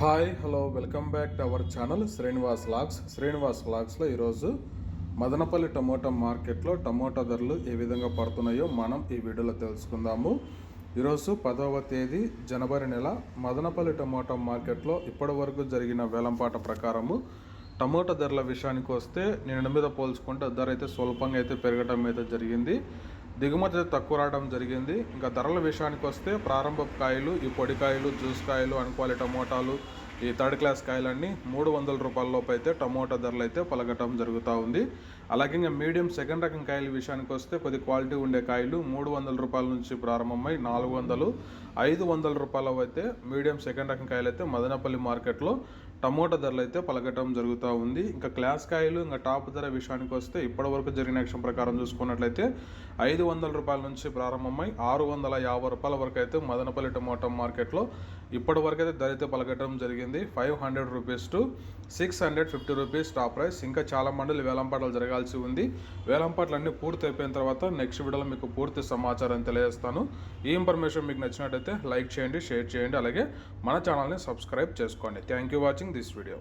Hi hello welcome back to our channel Srinivas logs Srinivas లాగ్స్లో ఈరోజు Madanapalle tomato మార్కెట్లో tomato ధరలు ఏ విధంగా పడుతున్నాయో మనం ఈ వీడియోలో తెలుసుకుందాము. ఈరోజు పదవ తేదీ జనవరి నెల మదనపల్లి టమోటా మార్కెట్లో ఇప్పటి వరకు జరిగిన వేలంపాట ప్రకారము టమోటా ధరల విషయానికి వస్తే నేను మీద పోల్చుకుంటే ధర అయితే స్వల్పంగా అయితే పెరగడం అయితే జరిగింది. దిగుమతి తక్కువ రావడం జరిగింది. ఇంకా ధరల విషయానికి వస్తే ప్రారంభ కాయలు ఈ పొడికాయలు జ్యూస్ కాయలు అనుకోవాలి టమోటాలు ఈ థర్డ్ క్లాస్ కాయలన్నీ మూడు వందల రూపాయల లోపు అయితే టమోటా ధరలు అయితే పలకటం జరుగుతూ ఉంది. అలాగే ఇంకా మీడియం సెకండ్ రకం కాయల విషయానికి వస్తే కొద్ది క్వాలిటీ ఉండే కాయలు మూడు వందల రూపాయల నుంచి ప్రారంభమై నాలుగు వందలు ఐదు వందల రూపాయల అయితే మీడియం సెకండ్ రకం కాయలు అయితే మదనపల్లి మార్కెట్లో టమోటా ధరలు అయితే పలకటం జరుగుతూ ఉంది. ఇంకా క్లాస్ కాయలు ఇంకా టాప్ ధర విషయానికి వస్తే ఇప్పటి వరకు జరిగిన యాక్షన్ ప్రకారం చూసుకున్నట్లయితే ఐదు వందల రూపాయల నుంచి ప్రారంభమై ఆరు వందల యాభై రూపాయల వరకు అయితే మదనపల్లి టమోటా మార్కెట్లో ఇప్పటి వరకు అయితే ధర అయితే పలకటం జరిగింది. Five hundred rupees to six hundred fifty rupees top price. ఇంకా చాలా మండలి వేలంపాటలు జరగాల్సి ఉంది. వేలంపాటలు అన్నీ పూర్తి అయిపోయిన తర్వాత నెక్స్ట్ వీడియోలో మీకు పూర్తి సమాచారం తెలియజేస్తాను. ఈ ఇన్ఫర్మేషన్ మీకు నచ్చినట్టయితే లైక్ చేయండి షేర్ చేయండి. అలాగే మన ఛానల్ని సబ్స్క్రైబ్ చేసుకోండి. Thank you watching this video